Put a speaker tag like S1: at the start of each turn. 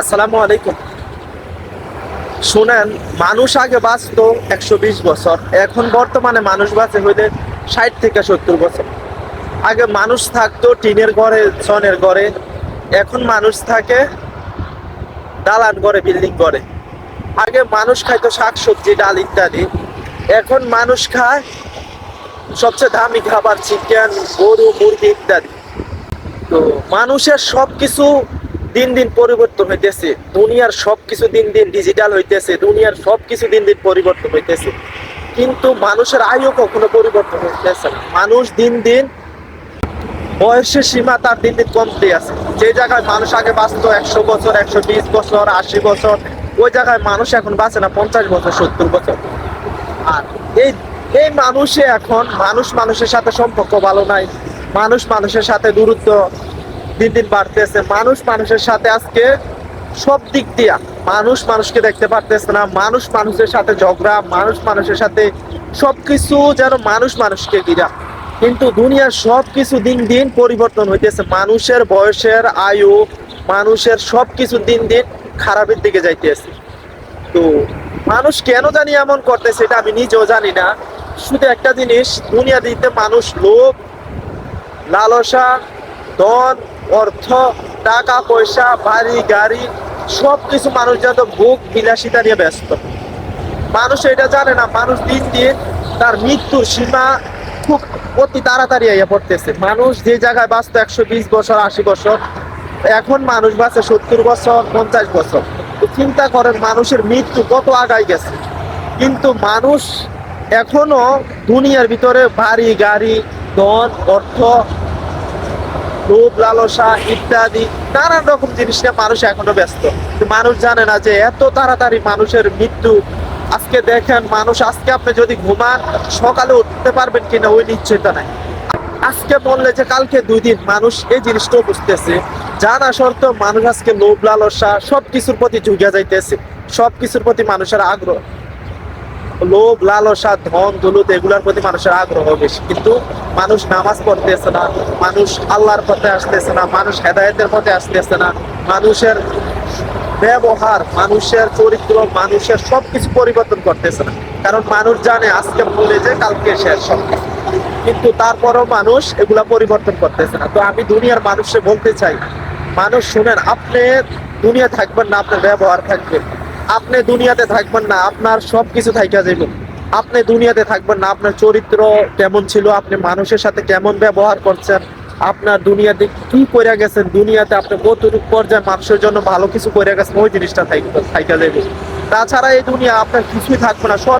S1: আসসালামু আলাইকুম। শুনেন, মানুষ আগে বাঁচতো একশো বিশ বছর, এখন বর্তমানে মানুষ বাঁচে হইলে ষাট থেকে সত্তর বছর। আগে মানুষ থাকতো টিনের ঘরে, সনের ঘরে, এখন মানুষ থাকে দালান ঘরে, বিল্ডিং ঘরে। আগে মানুষ খাইতো শাকসবজি, ডাল ইত্যাদি, এখন মানুষ খায় সবচেয়ে দামি খাবার চিকেন গরু, মুরগি ইত্যাদি। তো মানুষের সবকিছু দিন দিন পরিবর্তন হইতেছে। দুনিয়ার সবকিছু দিন দিন ডিজিটাল হইতেছে, দুনিয়ার সবকিছু দিন দিন পরিবর্তন হইতেছে। কিন্তু মানুষের আয়ু কখনো পরিবর্তন হইতেছে না। মানুষ দিন দিন বয়সের সীমা তার দিন দিন কমতে আছে। যে জায়গায় মানুষ আগে বাঁচতো একশো বছর, একশো বিশ বছর, আশি বছর, ওই জায়গায় মানুষ এখন বাঁচে না পঞ্চাশ বছর, সত্তর বছর। আর এই এই মানুষে এখন মানুষ মানুষের সাথে সম্পর্ক ভালো নাই। মানুষ মানুষের সাথে দূরত্ব দিন দিন বাড়তেছে। মানুষ মানুষের সাথে আজকে সব দিক দিয়া মানুষ মানুষকে দেখতে পারতেছে না। মানুষ মানুষের সাথে ঝগড়া, মানুষ মানুষের সাথে সবকিছু যেন মানুষ মানুষকে গিরা কিন্তু দুনিয়ার সবকিছু দিন দিন পরিবর্তন হইতেছে। মানুষের বয়সের আয়ু, মানুষের সবকিছু দিন দিন খারাপের দিকে যাইতেছে। তো মানুষ কেন জানি এমন করতে সেটা আমি নিজেও জানি না। শুধু একটা জিনিস দুনিয়া দিতে মানুষ লোভ, লালসা, ধন অর্থ, টাকা, পয়সা, বাড়ি, গাড়ি সব কিছু মানুষ যত ভোগ বিলাসিতা নিয়ে ব্যস্ত। মানুষ এটা জানে না, মানুষ দিন দিন তার মৃত্যুর সীমা খুব অতি তাড়াতাড়ি আইয়া পড়তেছে। মানুষ যে জায়গায় বাঁচত একশো বিশ বছর, আশি বছর, এখন মানুষ বাঁচে সত্তর বছর, পঞ্চাশ বছর। চিন্তা করেন, মানুষের মৃত্যু কত আগাই গেছে। কিন্তু মানুষ এখনও দুনিয়ার ভিতরে বাড়ি, গাড়ি, ধন, অর্থ লোভ লালসা ইত্যাদি নানান রকম জিনিস নিয়ে মানুষ এখনও ব্যস্ত। মানুষ জানে না যে এত তাড়াতাড়ি মানুষের মৃত্যু। আজকে দেখেন, মানুষ আজকে আপনি যদি ঘুমান, সকালে উঠতে পারবেন কিনা ওই নিশ্চয়তা নাই। আজকে বললে যে কালকে দুই দিন মানুষ এই জিনিসটাও বুঝতেছে। জানা সত্ত্বেও মানুষ আজকে লোভ, লালসা সবকিছুর প্রতি ঝুঁকে যাইতেছে। সবকিছুর প্রতি মানুষের আগ্রহ। লোভ, লালসা, ধন দৌলত এগুলোর প্রতি মানুষের আগ্রহ বেশি। কিন্তু মানুষ নামাজ পড়তেছে না, মানুষ আল্লাহর পথে আসতেছে না, মানুষ হেদায়েতের পথে আসতেছে না, মানুষের ব্যবহার, মানুষের চরিত্র, মানুষের সবকিছু পরিবর্তন করতেছে না। কারণ মানুষ জানে আজকে বলে যে কালকে শেষ সবকিছু কিন্তু তারপরও মানুষ এগুলা পরিবর্তন করতেছে না। তো আমি দুনিয়ার মানুষে বলতে চাই, মানুষ শুনেন, আপনি দুনিয়া থাকবেন না, আপনার ব্যবহার থাকবে। আপনি দুনিয়াতে থাকবেন না, আপনার সবকিছু থাইকা আপনি দুনিয়াতে থাকবেন না, আপনার চরিত্র কেমন ছিল, আপনি মানুষের সাথে কেমন ব্যবহার করছেন, আপনার দুনিয়াতে কি করে গেছেন, দুনিয়াতে আপনি কতটুকু পর্যায়ে মানুষের জন্য ভালো কিছু করে গেছেন, ওই জিনিসটা থাইকা যাইব। তাছাড়া এই দুনিয়া আপনার কিছুই থাকবে না, সব